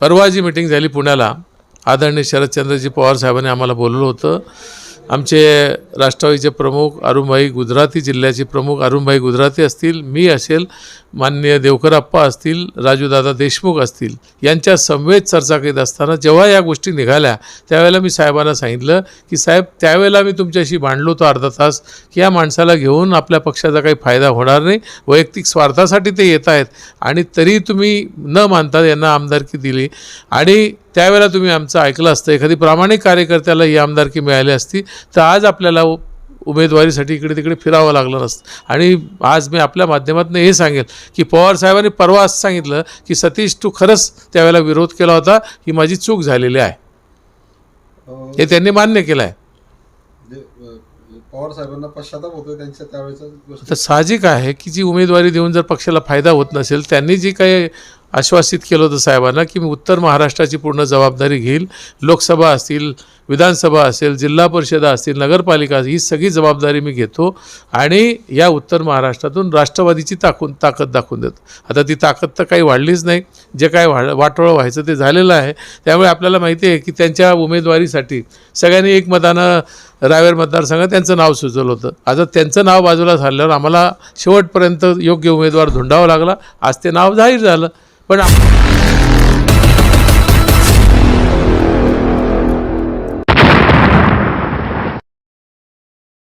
परवा जी मिटिंग झाली पुण्याला. आदरणीय शरदचंद्रजी पवार साहेबांनी आम्हाला बोलवलं होतं. आमचे राष्ट्रवादीचे प्रमुख अरुणभाई गुजराती जिल्ह्याचे प्रमुख अरुणभाई गुजराती असतील मी असेल माननीय देवकरप्पा असतील राजूदादा देशमुख असतील यांच्या समवेत चर्चा करीत असताना जेव्हा या गोष्टी निघाल्या त्यावेळेला मी साहेबांना सांगितलं की साहेब त्यावेळेला मी तुमच्याशी भांडलो होतो अर्धा तास. की या माणसाला घेऊन आपल्या पक्षाचा काही फायदा होणार नाही. वैयक्तिक स्वार्थासाठी ते येत आहेत आणि तरी तुम्ही न मानता यांना आमदारकी दिली. आणि त्यावेळेला तुम्ही आमचं ऐकलं असतं. एखादी प्रामाणिक कार्यकर्त्याला ही आमदारकी मिळाली असती तर आज आपल्याला उमेदवारीसाठी इकडे तिकडे फिरावं लागलं नसतं. आणि आज मी आपल्या माध्यमातून हे सांगेल की पवार साहेबांनी परवा असं सांगितलं की सतीश तू खरंच त्यावेळेला विरोध केला होता ही माझी चूक झालेली आहे. हे त्यांनी मान्य केलं आहे. पवार साहेबांना पश्चाताप होतोय त्यांच्या त्यावेळेचा तर साहजिक आहे की जी उमेदवारी देऊन जर पक्षाला फायदा होत नसेल त्यांनी जी काही आश्वासित केलं होतं साहेबांना की मी उत्तर महाराष्ट्राची पूर्ण जबाबदारी घेईल. लोकसभा असतील विधानसभा असेल जिल्हा परिषदा असतील नगरपालिका ही सगळी जबाबदारी मी घेतो आणि या उत्तर महाराष्ट्रातून राष्ट्रवादीची ताकून ताकद दाखवून देतो. आता ती ताकद तर काही वाढलीच नाही. जे काय वाढ वाटोळं व्हायचं ते झालेलं आहे. त्यामुळे आपल्याला माहिती आहे की त्यांच्या उमेदवारीसाठी सगळ्यांनी एकमतानं रावेर मतदारसंघात त्यांचं नाव सुचवलं होतं. आता त्यांचं नाव बाजूला झाल्यावर आम्हाला शेवटपर्यंत योग्य उमेदवार धुंडावा लागला. आज ते नाव जाहीर झालं. Bueno.